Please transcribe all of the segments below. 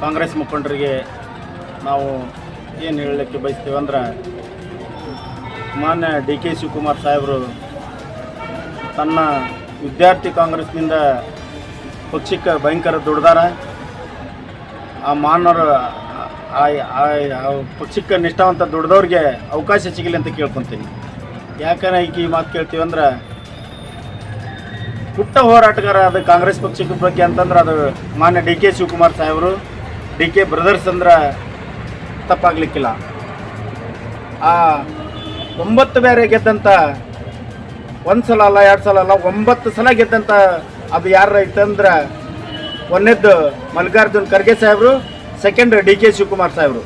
ಕಾಂಗ್ರೆಸ್ ಮುಖಂಡರಿಗೆ ನಾವು ಏನು ಹೇಳಲಿಕ್ಕೆ ಬಯಸ್ತೀವಿ ಅಂದ್ರೆ, ಮಾನ್ಯ ಡಿ ಕೆ ಶಿವಕುಮಾರ್ ಸಾಹೇಬರು ತನ್ನ ವಿದ್ಯಾರ್ಥಿ ಕಾಂಗ್ರೆಸ್ನಿಂದ ಪಕ್ಷಕ್ಕೆ ಭಯಂಕರ ದುಡ್ದಾರ. ಆ ಮಾನವರು ಪಕ್ಷಕ್ಕೆ ನಿಷ್ಠಾವಂತ ದುಡ್ದವ್ರಿಗೆ ಅವಕಾಶ ಸಿಗಲಿ ಅಂತ ಕೇಳ್ಕೊತೀನಿ. ಯಾಕಂದ್ರೆ ಈಗ ಈ ಮಾತು ಕೇಳ್ತೀವಿ ಅಂದ್ರೆ ಪುಟ್ಟ ಹೋರಾಟಗಾರ ಅದು ಕಾಂಗ್ರೆಸ್ ಪಕ್ಷಕ್ಕೆ ಬಗ್ಗೆ ಅಂತಂದ್ರೆ ಅದು ಮಾನ್ಯ ಡಿ ಕೆ ಶಿವಕುಮಾರ್ ಸಾಹೇಬರು, ಡಿ ಕೆ ಬ್ರದರ್ಸ್ ಅಂದ್ರೆ ತಪ್ಪಾಗ್ಲಿಕ್ಕಿಲ್ಲ. ಆ ಒಂಬತ್ತು ಬೇರೆ ಗೆದ್ದಂಥ ಒಂದು ಸಲ ಅಲ್ಲ, ಎರಡು ಸಲ ಅಲ್ಲ, ಒಂಬತ್ತು ಸಲ ಗೆದ್ದಂಥ ಅದು ಯಾರ ಇತ್ತಂದ್ರೆ ಒಂದನೇದ್ದು ಮಲ್ಲಿಕಾರ್ಜುನ್ ಖರ್ಗೆ ಸಾಹೇಬರು ಸೆಕೆಂಡ್ ಡಿ ಕೆ ಶಿವಕುಮಾರ್ ಸಾಹೇಬರು.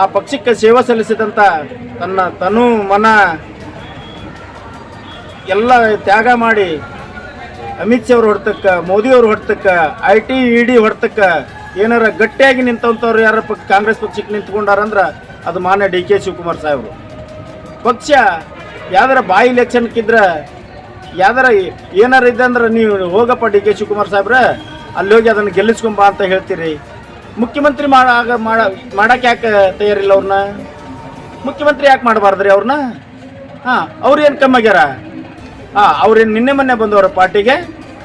ಆ ಪಕ್ಷಕ್ಕೆ ಸೇವೆ ಸಲ್ಲಿಸಿದಂಥ ತನ್ನ ತನು ಮನ ಎಲ್ಲ ತ್ಯಾಗ ಮಾಡಿ ಅಮಿತ್ ಶಾ ಅವ್ರ ಹೊಡ್ತಕ್ಕ, ಮೋದಿ ಅವ್ರ ಹೊಡ್ತಕ್ಕ ಐ ಟಿ ಇ ಡಿ ಹೊಡ್ತಕ್ಕ ಏನಾರ ಗಟ್ಟಿಯಾಗಿ ನಿಂತವಂಥವ್ರು ಯಾರ ಪಕ್ಕ ಕಾಂಗ್ರೆಸ್ ಪಕ್ಷಕ್ಕೆ ನಿಂತ್ಕೊಂಡಾರಂದ್ರೆ ಅದು ಮಾನ್ಯ ಡಿ ಕೆ ಶಿವಕುಮಾರ್ ಸಾಹೇಬರು. ಪಕ್ಷ ಯಾವ್ದಾರ ಬಾಯಿ ಇಲೆಕ್ಷನ್ಕಿದ್ರೆ ಯಾವ್ದಾರ ಏನಾರ ಇದ್ದಂದ್ರೆ ನೀವು ಹೋಗಪ್ಪ ಡಿ ಕೆ ಶಿವಕುಮಾರ್ ಸಾಹೇಬ್ರ, ಅಲ್ಲಿ ಹೋಗಿ ಅದನ್ನು ಗೆಲ್ಲಿಸ್ಕೊಂಬ ಅಂತ ಹೇಳ್ತೀರಿ. ಮುಖ್ಯಮಂತ್ರಿ ಮಾಡ ಮಾಡಕ್ಕೆ ಯಾಕೆ ತಯಾರಿಲ್ಲ ಅವ್ರನ್ನ? ಮುಖ್ಯಮಂತ್ರಿ ಯಾಕೆ ಮಾಡಬಾರ್ದ್ರಿ ಅವ್ರನ್ನ? ಹಾಂ, ಅವ್ರು ಏನು ಕಮ್ಮಾಗ್ಯಾರ? ಹಾಂ ಅವ್ರೇನು ನಿನ್ನೆ ಮೊನ್ನೆ ಬಂದವರು ಪಾರ್ಟಿಗೆ.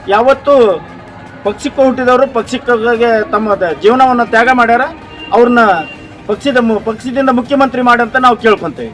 ಯಾವತ್ತು ಪಕ್ಷಕ್ಕೆ ಹುಟ್ಟಿದವರು ಪಕ್ಷಕ್ಕೆ ತಮ್ಮ ಜೀವನವನ್ನು ತ್ಯಾಗ ಮಾಡ್ಯಾರ. ಅವ್ರನ್ನ ಪಕ್ಷದ ಪಕ್ಷದಿಂದ ಮುಖ್ಯಮಂತ್ರಿ ಮಾಡಂತ ನಾವು ಕೇಳ್ಕೊಂತೇವೆ.